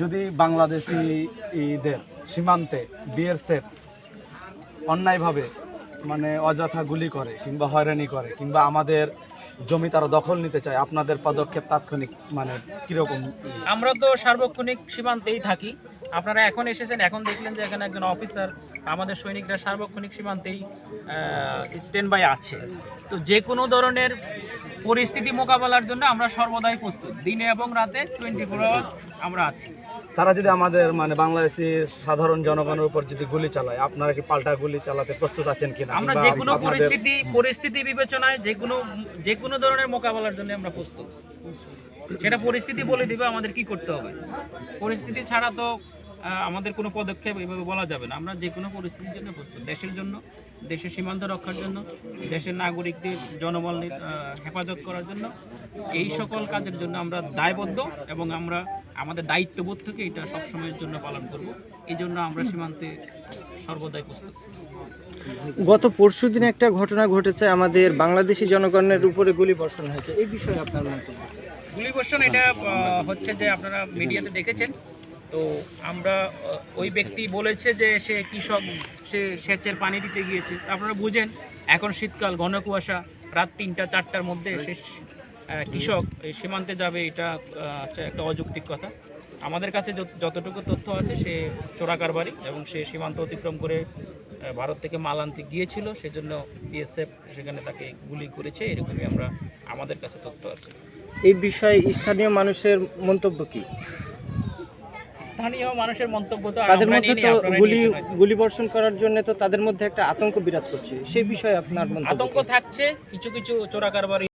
যদি বাংলাদেশিদের সীমান্তে বিএসএফ অন্যায়ভাবে মানে অযথা গুলি করে কিংবা হয়রানি করে কিংবা আমাদের জমি তারা দখল নিতে চায়, আপনাদের পদক্ষেপ তাৎক্ষণিক মানে কীরকম? আমরা তো সার্বক্ষণিক সীমান্তেই থাকি। আপনারা এখন এসেছেন, এখন দেখলেন যে এখানে একজন অফিসার আমাদের সৈনিকরা সার্বক্ষণিক সীমান্তেই স্ট্যান্ড বাই আছে। তো যে কোনো ধরনের পরিস্থিতি মোকাবেলার জন্য আমরা সর্বদাই প্রস্তুত। দিনে এবং রাতে টোয়েন্টি ফোর আওয়ার্স আমরা আছি। তারা যদি আমাদের মানে বাংলাদেশি সাধারণ জনগণের উপর যদি গুলি চালায় আপনারা কি পাল্টা গুলি চালাতে প্রস্তুত আছেন কিনা? আমরা যে কোনো পরিস্থিতি পরিস্থিতি বিবেচনায় যে কোনো যে কোনো ধরনের মোকাবেলার জন্য আমরা প্রস্তুত। সেটা পরিস্থিতি বলে দিবে আমাদের কি করতে হবে। পরিস্থিতি ছাড়া তো আমাদের কোনো পদক্ষেপ এভাবে বলা যাবে না। আমরা যে কোনো পরিস্থিতির জন্য প্রস্তুত। দেশের জন্য দেশের সীমান্ত রক্ষার জন্য দেশের নাগরিকদের জনবল হেফাজত করার জন্য এই সকল কাজের জন্য আমরা দায়বদ্ধ এবং আমরা আমাদের দায়িত্ববোধ থেকে এটা সবসময়ের জন্য পালন করব। এই জন্য আমরা সীমান্তে সর্বদাই প্রস্তুত। গত পরশু দিনে একটা ঘটনা ঘটেছে আমাদের বাংলাদেশি জনগণের উপরে গুলি বর্ষণ হয়েছে। এই বিষয়ে আপনার মন্তব্য গুলিবর্ষণ এটা হচ্ছে যে আপনারা মিডিয়াতে দেখেছেন। তো আমরা ওই ব্যক্তি বলেছে যে সে কৃষক, সে সেচের পানি দিতে গিয়েছে। আপনারা বুঝেন, এখন শীতকাল, ঘন কুয়াশা, রাত তিনটা, চারটার মধ্যে সে কৃষক সীমান্তে যাবে, এটা একটা অযৌক্তিক কথা। আমাদের কাছে যতটুকু তথ্য আছে, সে চোরাকারবারি এবং সে সীমান্ত অতিক্রম করে ভারত থেকে মাল আনতে গিয়েছিল, সেজন্য বিএসএফ সেখানে তাকে গুলি করেছে, এরকমই আমরা, আমাদের কাছে তথ্য আছে। এই বিষয়ে স্থানীয় মানুষের মন্তব্য কি? স্থানীয় মানুষের মন্তব্য তো তাদের মধ্যে তো গুলি গুলি বর্ষণ করার জন্য তো তাদের মধ্যে একটা আতঙ্ক বিরাজ করছে। সেই বিষয়ে আপনার আতঙ্ক থাকছে কিছু কিছু চোরাকারবারি